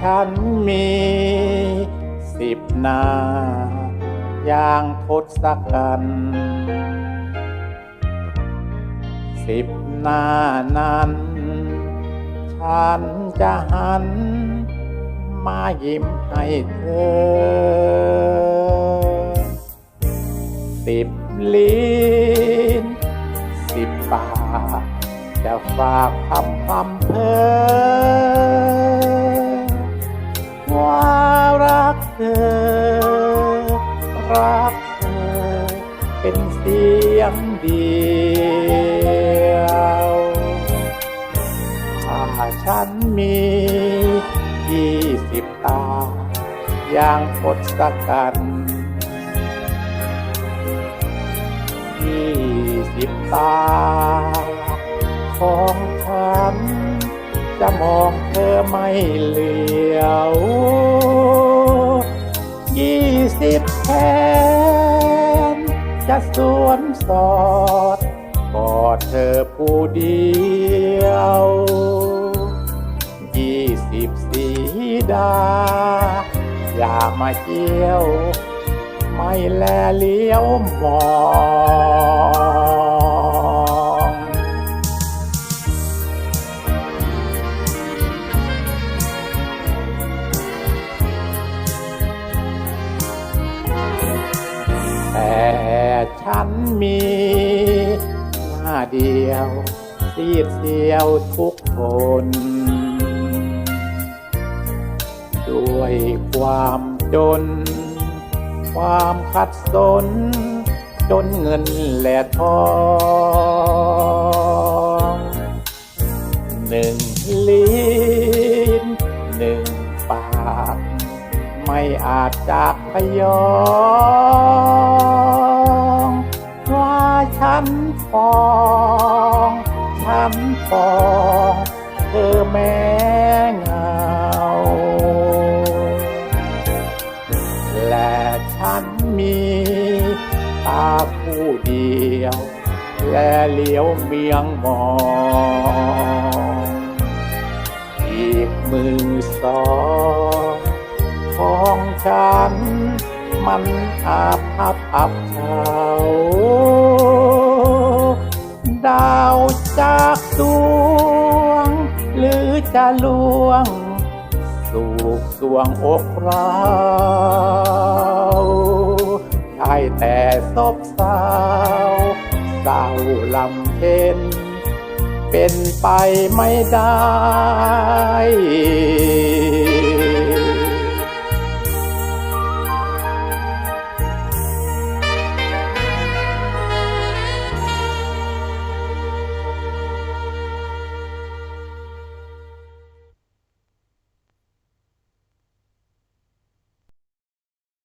ฉันมีสิบหน้าอย่างทศกัณฐ์สิบหน้านั้น ฉันจะหัน มายิ้มให้เธอ สิบลิ้นสิบปากจะฝากคำคำเพอ กเธอเป็นเสียงเดียวถ้าฉันมียี่สิบตา อย่างทศกัณฐ์ยี่สิบตา ของฉัน จะมองเธอไม่เหลียวยี่สิบแขน จะสวนสอดกอดเธอผู้เดียวยี่สิบสีดา อย่ามาเกี่ยว ไม่แลเลี้ยวมอง ฉันมีหน้าเดียวสีดเสียวทุกคน ด้วยความจน ความขัดสน จนเงินและทองหนึ่งลิ้นหนึ่งปากไม่อาจจากพยอง ว่าฉันฟองฉันฟองเธอแม่เหงา และฉันมีตาผู้เดียว และเลี้ยวเมียงมอง อีกมือสองของฉัน มันอาภัพอับเฉา ดาวจากดวง หรือจะลวง สู่สวงอกเราได้แต่ซบเศร้าเศร้าลำเค็นเป็นไปไม่ได้